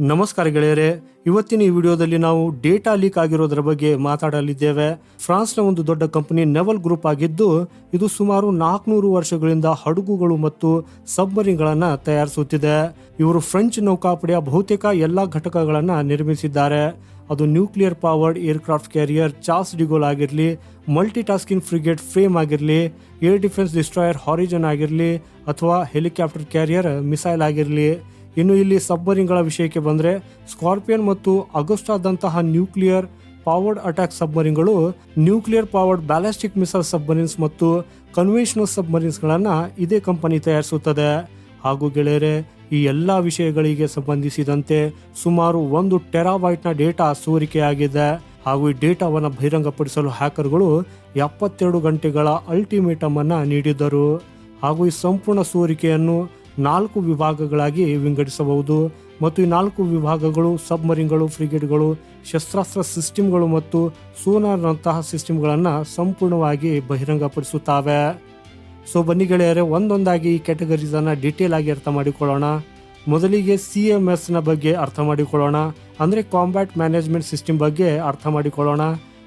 ನಮಸ್ಕಾರ ಗೆಳೆಯರೆ, ಇವತ್ತಿನ ಈ ವಿಡಿಯೋದಲ್ಲಿ ನಾವು ಡೇಟಾ ಲೀಕ್ ಆಗಿರೋದ್ರ ಬಗ್ಗೆ ಮಾತಾಡಲಿದ್ದೇವೆ. ಫ್ರಾನ್ಸ್ನ ಒಂದು ದೊಡ್ಡ ಕಂಪನಿ ನೆವಲ್ ಗ್ರೂಪ್ ಆಗಿದ್ದು, ಇದು ಸುಮಾರು ನಾಲ್ಕುನೂರು ವರ್ಷಗಳಿಂದ ಹಡಗುಗಳು ಮತ್ತು ಸಬ್ಮರಿನ್ಗಳನ್ನು ತಯಾರಿಸುತ್ತಿದೆ. ಇವರು ಫ್ರೆಂಚ್ ನೌಕಾಪಡೆಯ ಬಹುತೇಕ ಎಲ್ಲ ಘಟಕಗಳನ್ನು ನಿರ್ಮಿಸಿದ್ದಾರೆ. ಅದು nuclear powered aircraft carrier Charles de Gaulle ಆಗಿರಲಿ ಮಲ್ಟಿ ಟಾಸ್ಕಿಂಗ್ ಫ್ರಿಗೇಟ್ ಫ್ರೇಮ್ ಆಗಿರಲಿ, ಏರ್ ಡಿಫೆನ್ಸ್ ಡಿಸ್ಟ್ರಾಯರ್ ಹಾರಿಜನ್ ಆಗಿರಲಿ, ಅಥವಾ ಹೆಲಿಕಾಪ್ಟರ್ ಕ್ಯಾರಿಯರ್ ಮಿಸೈಲ್ ಆಗಿರಲಿ. ಇನ್ನು ಇಲ್ಲಿ ಸಬ್ಮರಿನ್ಗಳ ವಿಷಯಕ್ಕೆ ಬಂದರೆ ಸ್ಕಾರ್ಪಿಯನ್ ಮತ್ತು ಅಗಸ್ಟಾದಂತಹ nuclear powered attack ಸಬ್ಮರಿನ್ಗಳು nuclear powered ballistic missile submarines ಮತ್ತು ಕನ್ವೆನ್ಷನಲ್ ಸಬ್ಮರೀನ್ಸ್ಗಳನ್ನು ಇದೇ ಕಂಪನಿ ತಯಾರಿಸುತ್ತದೆ. ಹಾಗೂ ಗೆಳೆಯರೆ, ಈ ಎಲ್ಲ ವಿಷಯಗಳಿಗೆ ಸಂಬಂಧಿಸಿದಂತೆ ಸುಮಾರು ಒಂದು ಟೆರಾಬೈಟ್ನ ಡೇಟಾ ಸೋರಿಕೆಯಾಗಿದೆ. ಹಾಗೂ ಈ ಡೇಟಾವನ್ನು ಬಹಿರಂಗಪಡಿಸಲು ಹ್ಯಾಕರ್ಗಳು ಎಪ್ಪತ್ತೆರಡು ಗಂಟೆಗಳ ಅಲ್ಟಿಮೇಟಮ್ ಅನ್ನ ನೀಡಿದ್ದರು. ಹಾಗೂ ಈ ಸಂಪೂರ್ಣ ಸೋರಿಕೆಯನ್ನು ನಾಲ್ಕು ವಿಭಾಗಗಳಾಗಿ ವಿಂಗಡಿಸಬಹುದು. ಮತ್ತು ಈ ನಾಲ್ಕು ವಿಭಾಗಗಳು, ಸಬ್ಮರಿನ್ಗಳು, ಫ್ರಿಗೇಟ್ಗಳು, ಶಸ್ತ್ರಾಸ್ತ್ರ ಸಿಸ್ಟಮ್ಗಳು ಮತ್ತು ಸೋನಾರ್ನಂತಹ ಸಿಸ್ಟಮ್ಗಳನ್ನು ಸಂಪೂರ್ಣವಾಗಿ ಬಹಿರಂಗಪಡಿಸುತ್ತವೆ. ಸೊ ಬನ್ನಿ ಗೆಳೆಯರೆ, ಒಂದೊಂದಾಗಿ ಈ ಕ್ಯಾಟಗರೀಸ್ ಅನ್ನ ಡೀಟೇಲ್ ಆಗಿ ಅರ್ಥ ಮಾಡಿಕೊಳ್ಳೋಣ. ಮೊದಲಿಗೆ ಸಿ ಎಂ ಎಸ್ನ ಬಗ್ಗೆ ಅರ್ಥ ಮಾಡಿಕೊಳ್ಳೋಣ. ಅಂದ್ರೆ ಕಾಂಬ್ಯಾಟ್ ಮ್ಯಾನೇಜ್ಮೆಂಟ್ ಸಿಸ್ಟಮ್ ಬಗ್ಗೆ ಅರ್ಥ ಮಾಡಿಕೊಳ್ಳೋಣ.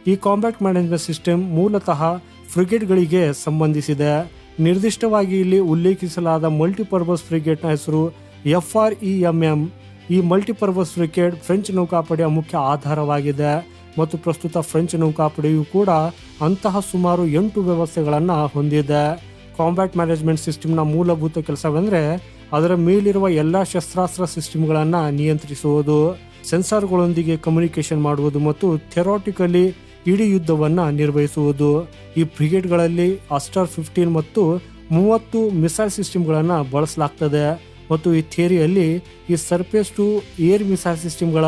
ಈ ಕಾಂಬ್ಯಾಟ್ ಮ್ಯಾನೇಜ್ಮೆಂಟ್ ಸಿಸ್ಟಮ್ ಮೂಲತಃ ಫ್ರಿಗೇಟ್ಗಳಿಗೆ ಸಂಬಂಧಿಸಿದೆ. ನಿರ್ದಿಷ್ಟವಾಗಿ ಇಲ್ಲಿ ಉಲ್ಲೇಖಿಸಲಾದ ಮಲ್ಟಿಪರ್ಪಸ್ ಫ್ರಿಗೇಟ್ನ ಹೆಸರು F R E M M ಈ ಮಲ್ಟಿಪರ್ಪಸ್ ಫ್ರಿಗೇಟ್ ಫ್ರೆಂಚ್ ನೌಕಾಪಡೆಯ ಮುಖ್ಯ ಆಧಾರವಾಗಿದೆ ಮತ್ತು ಪ್ರಸ್ತುತ ಫ್ರೆಂಚ್ ನೌಕಾಪಡೆಯು ಕೂಡ ಅಂತಹ ಸುಮಾರು ಎಂಟು ವ್ಯವಸ್ಥೆಗಳನ್ನು ಹೊಂದಿದೆ. ಕಾಂಬ್ಯಾಟ್ ಮ್ಯಾನೇಜ್ಮೆಂಟ್ ಸಿಸ್ಟಮ್ನ ಮೂಲಭೂತ ಕೆಲಸವೆಂದರೆ ಅದರ ಮೇಲಿರುವ ಎಲ್ಲ ಶಸ್ತ್ರಾಸ್ತ್ರ ಸಿಸ್ಟಮ್ಗಳನ್ನು ನಿಯಂತ್ರಿಸುವುದು, ಸೆನ್ಸಾರ್ಗಳೊಂದಿಗೆ ಕಮ್ಯುನಿಕೇಷನ್ ಮಾಡುವುದು ಮತ್ತು ಥೆರಾಟಿಕಲಿ ಇಡೀ ಯುದ್ಧವನ್ನು ನಿರ್ವಹಿಸುವುದು. ಈ ಬ್ರಿಗೇಡ್ಗಳಲ್ಲಿ ಅಸ್ಟರ್ ಫಿಫ್ಟೀನ್ ಮತ್ತು ಮೂವತ್ತು ಮಿಸೈಲ್ ಸಿಸ್ಟಮ್ಗಳನ್ನು ಬಳಸಲಾಗ್ತದೆ. ಮತ್ತು ಈ ಥಿಯರಿಯಲ್ಲಿ ಈ ಸರ್ಫೇಸ್ ಟು ಏರ್ ಮಿಸೈಲ್ ಸಿಸ್ಟಮ್ಗಳ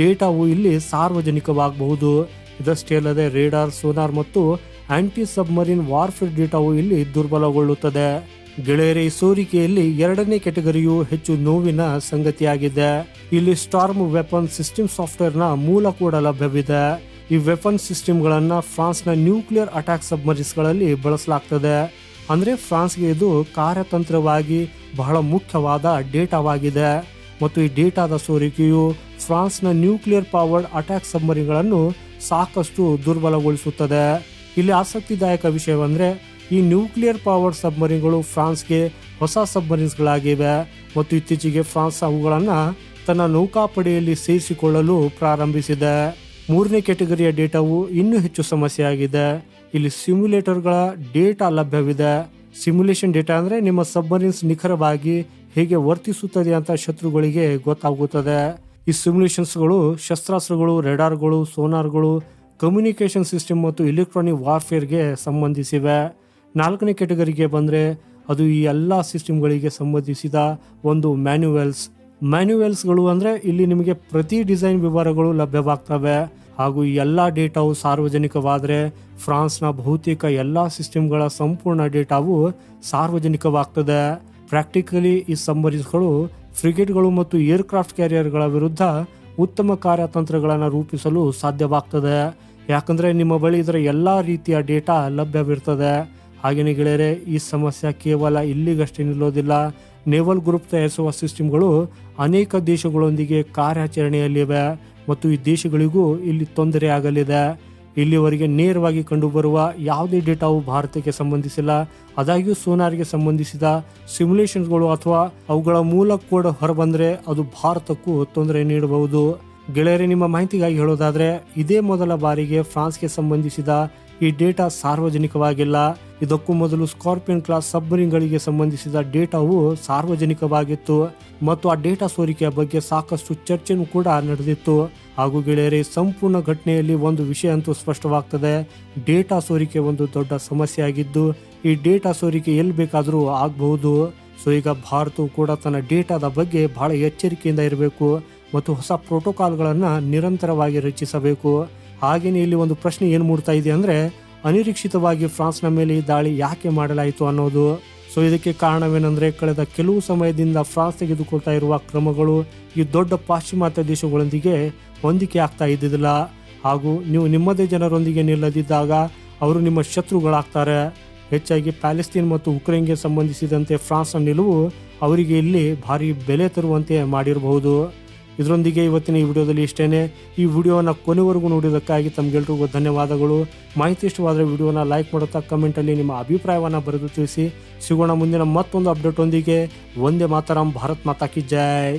ಡೇಟಾವು ಇಲ್ಲಿ ಸಾರ್ವಜನಿಕವಾಗಬಹುದು. ಇದಷ್ಟೇ ಅಲ್ಲದೆ ರೇಡಾರ್, ಸೋನಾರ್ ಮತ್ತು ಆಂಟಿ ಸಬ್ಮರೀನ್ ವಾರ್ಫೇರ್ ಡೇಟಾವು ಇಲ್ಲಿ ದುರ್ಬಲಗೊಳ್ಳುತ್ತದೆ. ಗೆಳೆಯರ ಸೋರಿಕೆಯಲ್ಲಿ ಎರಡನೇ ಕ್ಯಾಟಗರಿಯು ಹೆಚ್ಚು ನೋವಿನ ಸಂಗತಿಯಾಗಿದೆ. ಇಲ್ಲಿ ಸ್ಟಾರ್ಮ್ ವೆಪನ್ ಸಿಸ್ಟಮ್ ಸಾಫ್ಟ್ವೇರ್ನ ಮೂಲ ಕೂಡ ಲಭ್ಯವಿದೆ. ಈ ವೆಪನ್ ಸಿಸ್ಟಮ್ಗಳನ್ನು ಫ್ರಾನ್ಸ್ನ ನ್ಯೂಕ್ಲಿಯರ್ ಅಟ್ಯಾಕ್ ಸಬ್ಮರೀನ್ಸ್ಗಳಲ್ಲಿ ಬಳಸಲಾಗ್ತದೆ. ಅಂದರೆ ಫ್ರಾನ್ಸ್ಗೆ ಇದು ಕಾರ್ಯತಂತ್ರವಾಗಿ ಬಹಳ ಮುಖ್ಯವಾದ ಡೇಟಾವಾಗಿದೆ. ಮತ್ತು ಈ ಡೇಟಾದ ಸೋರಿಕೆಯು ಫ್ರಾನ್ಸ್ನ ನ್ಯೂಕ್ಲಿಯರ್ ಪವರ್ಡ್ ಅಟ್ಯಾಕ್ ಸಬ್ಮರಿನ್ಗಳನ್ನು ಸಾಕಷ್ಟು ದುರ್ಬಲಗೊಳಿಸುತ್ತದೆ. ಇಲ್ಲಿ ಆಸಕ್ತಿದಾಯಕ ವಿಷಯವೆಂದರೆ ಈ ನ್ಯೂಕ್ಲಿಯರ್ ಪವರ್ಡ್ ಸಬ್ಮರಿನ್ಗಳು ಫ್ರಾನ್ಸ್ಗೆ ಹೊಸ ಸಬ್ಮರಿನ್ಸ್ಗಳಾಗಿವೆ. ಮತ್ತು ಇತ್ತೀಚೆಗೆ ಫ್ರಾನ್ಸ್ ಅವುಗಳನ್ನು ತನ್ನ ನೌಕಾಪಡೆಯಲ್ಲಿ ಸೇರಿಸಿಕೊಳ್ಳಲು ಪ್ರಾರಂಭಿಸಿದೆ. ಮೂರನೇ ಕ್ಯಾಟಗರಿಯ ಡೇಟಾವು ಇನ್ನೂ ಹೆಚ್ಚು ಸಮಸ್ಯೆಯಾಗಿದೆ. ಇಲ್ಲಿ ಸಿಮ್ಯುಲೇಟರ್ಗಳ ಡೇಟಾ ಲಭ್ಯವಿದೆ. ಸಿಮ್ಯುಲೇಷನ್ ಡೇಟಾ ಅಂದರೆ ನಿಮ್ಮ ಸಬ್ಮರೀನ್ಸ್ ನಿಖರವಾಗಿ ಹೇಗೆ ವರ್ತಿಸುತ್ತದೆ ಅಂತ ಶತ್ರುಗಳಿಗೆ ಗೊತ್ತಾಗುತ್ತದೆ. ಈ ಸಿಮ್ಯುಲೇಷನ್ಸ್ಗಳು ಶಸ್ತ್ರಾಸ್ತ್ರಗಳು, ರೆಡಾರ್ಗಳು, ಸೋನಾರ್ಗಳು, ಕಮ್ಯುನಿಕೇಷನ್ ಸಿಸ್ಟಮ್ ಮತ್ತು ಇಲೆಕ್ಟ್ರಾನಿಕ್ ವಾರ್ಫೇರ್ಗೆ ಸಂಬಂಧಿಸಿವೆ. ನಾಲ್ಕನೇ ಕ್ಯಾಟಗರಿಗೆ ಬಂದರೆ ಅದು ಈ ಎಲ್ಲ ಸಿಸ್ಟಮ್ಗಳಿಗೆ ಸಂಬಂಧಿಸಿದ ಒಂದು ಮ್ಯಾನ್ಯುವೆಲ್ಸ್. ಮ್ಯಾನ್ಯುವೆಲ್ಸ್ಗಳು ಅಂದರೆ ಇಲ್ಲಿ ನಿಮಗೆ ಪ್ರತಿ ಡಿಸೈನ್ ವಿವರಗಳು ಲಭ್ಯವಾಗ್ತವೆ. ಹಾಗೂ ಈ ಎಲ್ಲ ಡೇಟಾವು ಸಾರ್ವಜನಿಕವಾದರೆ ಫ್ರಾನ್ಸ್ನ ಬಹುತೇಕ ಎಲ್ಲ ಸಿಸ್ಟಮ್ಗಳ ಸಂಪೂರ್ಣ ಡೇಟಾವು ಸಾರ್ವಜನಿಕವಾಗ್ತದೆ. ಪ್ರಾಕ್ಟಿಕಲಿ ಈ ಸಬ್ಮರೀನ್ಸ್ಗಳು ಫ್ರಿಗೇಟ್ಗಳು ಮತ್ತು ಏರ್ಕ್ರಾಫ್ಟ್ ಕ್ಯಾರಿಯರ್ಗಳ ವಿರುದ್ಧ ಉತ್ತಮ ಕಾರ್ಯತಂತ್ರಗಳನ್ನು ರೂಪಿಸಲು ಸಾಧ್ಯವಾಗ್ತದೆ. ಯಾಕಂದರೆ ನಿಮ್ಮ ಬಳಿ ಇದರ ಎಲ್ಲ ರೀತಿಯ ಡೇಟಾ ಲಭ್ಯವಿರ್ತದೆ. ಹಾಗೆಯೇ ಗೆಳೆಯರೆ, ಈ ಸಮಸ್ಯೆ ಕೇವಲ ಇಲ್ಲಿಗಷ್ಟೇ ನಿಲ್ಲೋದಿಲ್ಲ. ನೇವಲ್ ಗ್ರೂಪ್ ತಯಾರಿಸುವ ಸಿಸ್ಟಮ್ಗಳು ಅನೇಕ ದೇಶಗಳೊಂದಿಗೆ ಕಾರ್ಯಾಚರಣೆಯಲ್ಲಿವೆ. ಮತ್ತು ಈ ದೇಶಗಳಿಗೂ ಇಲ್ಲಿ ತೊಂದರೆ ಆಗಲಿದೆ. ಇಲ್ಲಿವರೆಗೆ ನೇರವಾಗಿ ಕಂಡುಬರುವ ಯಾವುದೇ ಡೇಟಾವು ಭಾರತಕ್ಕೆ ಸಂಬಂಧಿಸಿಲ್ಲ. ಆದಾಗ್ಯೂ ಸೋನಾರ್ಗೆ ಸಂಬಂಧಿಸಿದ ಸಿಮ್ಯುಲೇಷನ್ಗಳು ಅಥವಾ ಅವುಗಳ ಮೂಲ ಕೋಡ್ ಹೊರಬಂದರೆ ಅದು ಭಾರತಕ್ಕೂ ತೊಂದರೆ ನೀಡಬಹುದು. ಗೆಳೆಯರೆ, ನಿಮ್ಮ ಮಾಹಿತಿಗಾಗಿ ಹೇಳೋದಾದ್ರೆ, ಇದೇ ಮೊದಲ ಬಾರಿಗೆ ಫ್ರಾನ್ಸ್ಗೆ ಸಂಬಂಧಿಸಿದ ಈ ಡೇಟಾ ಸಾರ್ವಜನಿಕವಾಗಿಲ್ಲ. ಇದಕ್ಕೂ ಮೊದಲು ಸ್ಕಾರ್ಪಿಯನ್ ಕ್ಲಾಸ್ ಸಬ್ಮರಿನ್ಗಳಿಗೆ ಸಂಬಂಧಿಸಿದ ಡೇಟಾವು ಸಾರ್ವಜನಿಕವಾಗಿತ್ತು. ಮತ್ತು ಆ ಡೇಟಾ ಸೋರಿಕೆಯ ಬಗ್ಗೆ ಸಾಕಷ್ಟು ಚರ್ಚೆನೂ ಕೂಡ ನಡೆದಿತ್ತು. ಹಾಗೂ ಗೆಳೆಯರೆ, ಸಂಪೂರ್ಣ ಘಟನೆಯಲ್ಲಿ ಒಂದು ವಿಷಯ ಅಂತೂ ಸ್ಪಷ್ಟವಾಗ್ತದೆ. ಡೇಟಾ ಸೋರಿಕೆ ಒಂದು ದೊಡ್ಡ ಸಮಸ್ಯೆ ಆಗಿದ್ದು ಈ ಡೇಟಾ ಸೋರಿಕೆ ಎಲ್ಲಿ ಬೇಕಾದರೂ ಆಗಬಹುದು. ಸೊ, ಈಗ ಭಾರತವು ಕೂಡ ತನ್ನ ಡೇಟಾದ ಬಗ್ಗೆ ಬಹಳ ಎಚ್ಚರಿಕೆಯಿಂದ ಇರಬೇಕು ಮತ್ತು ಹೊಸ ಪ್ರೋಟೋಕಾಲ್ಗಳನ್ನು ನಿರಂತರವಾಗಿ ರಚಿಸಬೇಕು. ಹಾಗೆಯೇ ಇಲ್ಲಿ ಒಂದು ಪ್ರಶ್ನೆ ಏನು ಮೂಡ್ತಾ ಇದೆ ಅಂದರೆ, ಅನಿರೀಕ್ಷಿತವಾಗಿ ಫ್ರಾನ್ಸ್ನ ಮೇಲೆ ಈ ದಾಳಿ ಯಾಕೆ ಮಾಡಲಾಯಿತು ಅನ್ನೋದು. ಸೊ ಇದಕ್ಕೆ ಕಾರಣವೇನೆಂದರೆ ಕಳೆದ ಕೆಲವು ಸಮಯದಿಂದ ಫ್ರಾನ್ಸ್ ತೆಗೆದುಕೊಳ್ತಾ ಇರುವ ಕ್ರಮಗಳು ಈ ದೊಡ್ಡ ಪಾಶ್ಚಿಮಾತ್ಯ ದೇಶಗಳೊಂದಿಗೆ ಹೊಂದಿಕೆ ಆಗ್ತಾ ಇದ್ದಿದ್ದಿಲ್ಲ. ಹಾಗೂ ನೀವು ನಿಮ್ಮದೇ ಜನರೊಂದಿಗೆ ನಿಲ್ಲದಿದ್ದಾಗ ಅವರು ನಿಮ್ಮ ಶತ್ರುಗಳಾಗ್ತಾರೆ. ಹೆಚ್ಚಾಗಿ ಪ್ಯಾಲೆಸ್ತೀನ್ ಮತ್ತು ಉಕ್ರೇನ್ಗೆ ಸಂಬಂಧಿಸಿದಂತೆ ಫ್ರಾನ್ಸ್ನ ನಿಲುವು ಅವರಿಗೆ ಇಲ್ಲಿ ಭಾರಿ ಬೆಲೆ ತರುವಂತೆ ಮಾಡಿರಬಹುದು. ಇದರೊಂದಿಗೆ ಇವತ್ತಿನ ಈ ವಿಡಿಯೋದಲ್ಲಿ ಇಷ್ಟೇನೆ. ಈ ವಿಡಿಯೋನ ಕೊನೆವರೆಗೂ ನೋಡಿದ್ದಕ್ಕಾಗಿ ತಮಗೆಲ್ರಿಗೂ ಧನ್ಯವಾದಗಳು. ಮಾಹಿತಿ ಇಷ್ಟವಾದರೆ ವಿಡಿಯೋನ ಲೈಕ್ ಮಾಡುತ್ತಾ ಕಮೆಂಟಲ್ಲಿ ನಿಮ್ಮ ಅಭಿಪ್ರಾಯವನ್ನು ಬರೆದು ತಿಳಿಸಿ. ಸಿಗೋಣ ಮುಂದಿನ ಮತ್ತೊಂದು ಅಪ್ಡೇಟ್ ಒಂದಿಗೆ ಒಂದೇ ಮಾತರಂ, ಭಾರತ್ ಮಾತಾ ಕಿ ಜೈ.